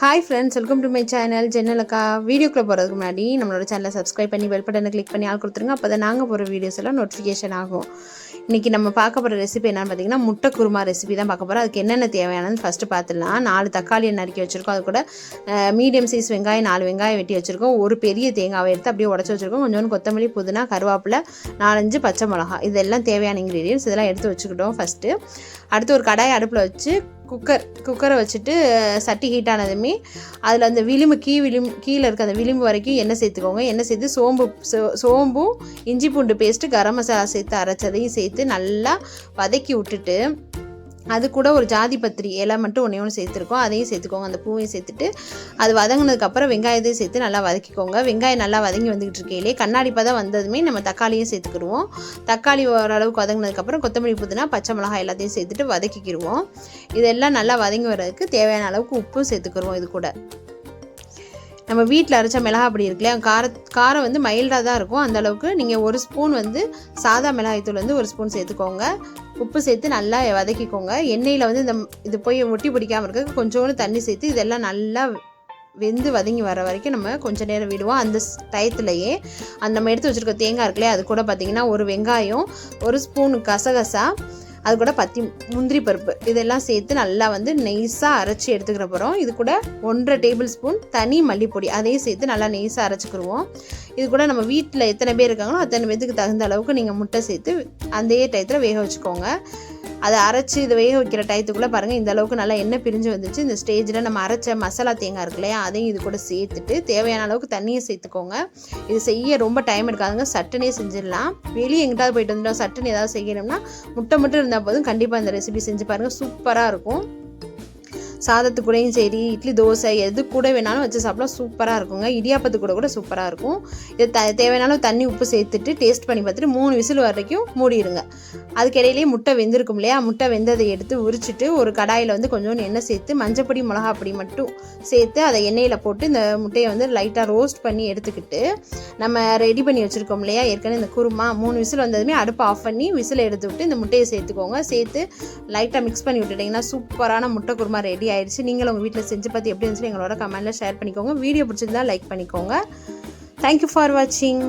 Hi friends welcome to my channel ஜென்னலக்கா வீடியோக்குள்ளே போகிறதுக்கு முன்னாடி நம்மளோட சேனலை சப்ஸ்கிரைப் பண்ணி பெல் பட்டனை கிளிக் பண்ணி ஆள் கொடுத்துருங்க. அப்போ தான் நாங்கள் போகிற வீடியோஸ் எல்லாம் நோட்டிஃபிகேஷன் ஆகும். இன்றைக்கி நம்ம பார்க்க போகிற ரெசிபி என்னென்னு பார்த்தீங்கன்னா முட்டை குருமா ரெசிபி தான் பார்க்க போகிறோம் அதுக்கு என்னென்ன தேவையானது ஃபஸ்ட்டு பார்த்துடலாம். நாலு தக்காளியை நறுக்கி வச்சுருக்கோம். அது கூட மீடியம் சைஸ் வெங்காயம் நாலு வெங்காயம் வெட்டி வச்சுருக்கோம். ஒரு பெரிய தேங்காவை எடுத்து அப்படியே உடச்சி வச்சுருக்கோம். கொஞ்சோண்டு கொத்தமல்லி புதினா கருவேப்பிலை நாலஞ்சு பச்சை மிளகா இதெல்லாம் தேவையான இன்க்ரீடியன்ஸ் இதெல்லாம் எடுத்து வச்சுக்கிட்டோம் ஃபஸ்ட்டு அடுத்து ஒரு கடாய் அடுப்பில் வச்சு குக்கர் குக்கரை வச்சுட்டு சட்டி ஹீட் ஆனதுமே அதில் அந்த விளிம்பு கீ விளிம்பு கீழே இருக்க அந்த விளிம்பு வரைக்கும் எண்ணெய் சேர்த்துக்கோங்க. எண்ணெய் சேர்த்து சோம்பு சோ- சோம்பும் இஞ்சி பூண்டு பேஸ்ட்டு கரம் மசாலா சேர்த்து அரைச்சதையும் சேர்த்து நல்லா வதக்கி விட்டுட்டு அது கூட ஒரு ஜாதி பத்திரி இலை மட்டும் ஒன்றே ஒன்று சேர்த்துருக்கோம். அதையும் சேர்த்துக்கோங்க. அந்த பூவையும் சேர்த்துட்டு அது வதங்கினதுக்கப்புறம் வெங்காயத்தையும் சேர்த்து நல்லா வதக்கிக்கோங்க. வெங்காயம் நல்லா வதங்கி வந்துக்கிட்டு இருக்கையிலே கண்ணாடி பதம் வந்ததுமே நம்ம தக்காளியும் சேர்த்துக்கிடுவோம். தக்காளி ஓரளவுக்கு வதங்கினதுக்கப்புறம் கொத்தமல்லி புதினா பச்சை மிளகாய் எல்லாத்தையும் சேர்த்துட்டு வதக்கிக்கிடுவோம். இதெல்லாம் நல்லா வதங்கி வர்றதுக்கு தேவையான அளவுக்கு உப்பும் சேர்த்துக்கிடுவோம் இது கூட. நம்ம வீட்டில் அரைச்ச மிளகா இருக்கு இல்லையா கார காரம் வந்து மைல்டாக தான் இருக்கும். அந்த அளவுக்கு நீங்கள் ஒரு ஸ்பூன் வந்து சாதா மிளகாய்த்தூள் வந்து ஒரு ஸ்பூன் சேர்த்துக்கோங்க. உப்பு சேர்த்து நல்லா வதக்கிக்கோங்க. எண்ணெயில் வந்து இந்த இது போய் ஒட்டி பிடிக்காமல் இருக்க கொஞ்சோண்டு தண்ணி சேர்த்து இதெல்லாம் நல்லா வெந்து வதங்கி வர வரைக்கும் நம்ம கொஞ்ச நேரம் விடுவோம். அந்த ஸ் டயத்துலையே. அந்த நம்ம எடுத்து வச்சுருக்க தேங்காய் இருக்குல்லையே அது கூட பார்த்திங்கன்னா ஒரு வெங்காயம் ஒரு ஸ்பூன் கசகசா அது கூட பத்தி முந்திரி பருப்பு. இதெல்லாம் சேர்த்து நல்லா வந்து நெய்ஸாக அரைச்சி எடுத்துக்கிற போகிறோம் இது கூட ஒன்றரை டேபிள் ஸ்பூன் தனி மல்லிப்பொடி. அதையும் சேர்த்து நல்லா நெய்ஸாக அரைச்சிக்கிருவோம். இது கூட நம்ம வீட்டில் எத்தனை பேர் இருக்காங்களோ அத்தனை பேர்த்துக்கு தகுந்த அளவுக்கு நீங்கள் முட்டை சேர்த்து அதே டயத்தில் வேக வச்சுக்கோங்க. அதை அரைச்சி இதை வேக வைக்கிற டயத்துக்குள்ளே பாருங்கள் இந்த அளவுக்கு நல்லா எண்ணெய் பிரிஞ்சு வந்துச்சு. இந்த ஸ்டேஜில் நம்ம அரைச்ச மசாலா தேங்காய் இருக்கு இல்லையா அதையும் இது கூட சேர்த்துட்டு தேவையான அளவுக்கு தண்ணியை சேர்த்துக்கோங்க. இது செய்ய ரொம்ப டைம் எடுக்காதுங்க சட்டுனே செஞ்சிடலாம். வெளியே எங்கிட்டாவது போயிட்டு வந்துட்டோம் சட்டுன்னு ஏதாவது செய்யணும்னா முட்டை மட்டும் இருந்தால் போதும். கண்டிப்பாக இந்த ரெசிபி செஞ்சு பாருங்கள் சூப்பராக இருக்கும். சாதத்து கூடயும் சரி இட்லி தோசை எது கூட வேணாலும் வச்சு சாப்பிடலாம். சூப்பராக இருக்குங்க. இடியாப்பத்து கூட கூட சூப்பராக இருக்கும். இது த தேவையானாலும் தண்ணி உப்பு சேர்த்துட்டு டேஸ்ட் பண்ணி பார்த்துட்டு மூணு விசில் வரைக்கும் மூடிடுங்க. அதுக்கிடையிலேயே முட்டை வெந்திருக்கும் இல்லையா? முட்டை வெந்ததை எடுத்து உரிச்சிட்டு ஒரு கடாயில் வந்து கொஞ்சோண்டு எண்ணெய் சேர்த்து மஞ்சப்பொடி மிளகாப்பொடி மட்டும் சேர்த்து அதை எண்ணெயில் போட்டு இந்த முட்டையை வந்து லைட்டாக ரோஸ்ட் பண்ணி எடுத்துக்கிட்டு நம்ம ரெடி பண்ணி வச்சுருக்கோம் இல்லையா? ஏற்கனவே இந்த குருமா மூணு விசில் வந்ததுமே அடுப்பை ஆஃப் பண்ணி விசில் எடுத்து விட்டு இந்த முட்டையை சேர்த்துக்கோங்க. சேர்த்து லைட்டாக மிக்ஸ் பண்ணி விட்டுட்டிங்கன்னா சூப்பரான முட்டை குருமா ரெடி ஆயிடுச்சு. நீங்களும் உங்கள் வீட்டில் செஞ்சு பார்த்து எப்படி இருந்துச்சு எங்களோட கமெண்ட்டில் ஷேர் பண்ணிக்கோங்க. வீடியோ பிடிச்சிருந்தா லைக் பண்ணிக்கோங்க. தேங்க்யூ ஃபார் வாட்சிங்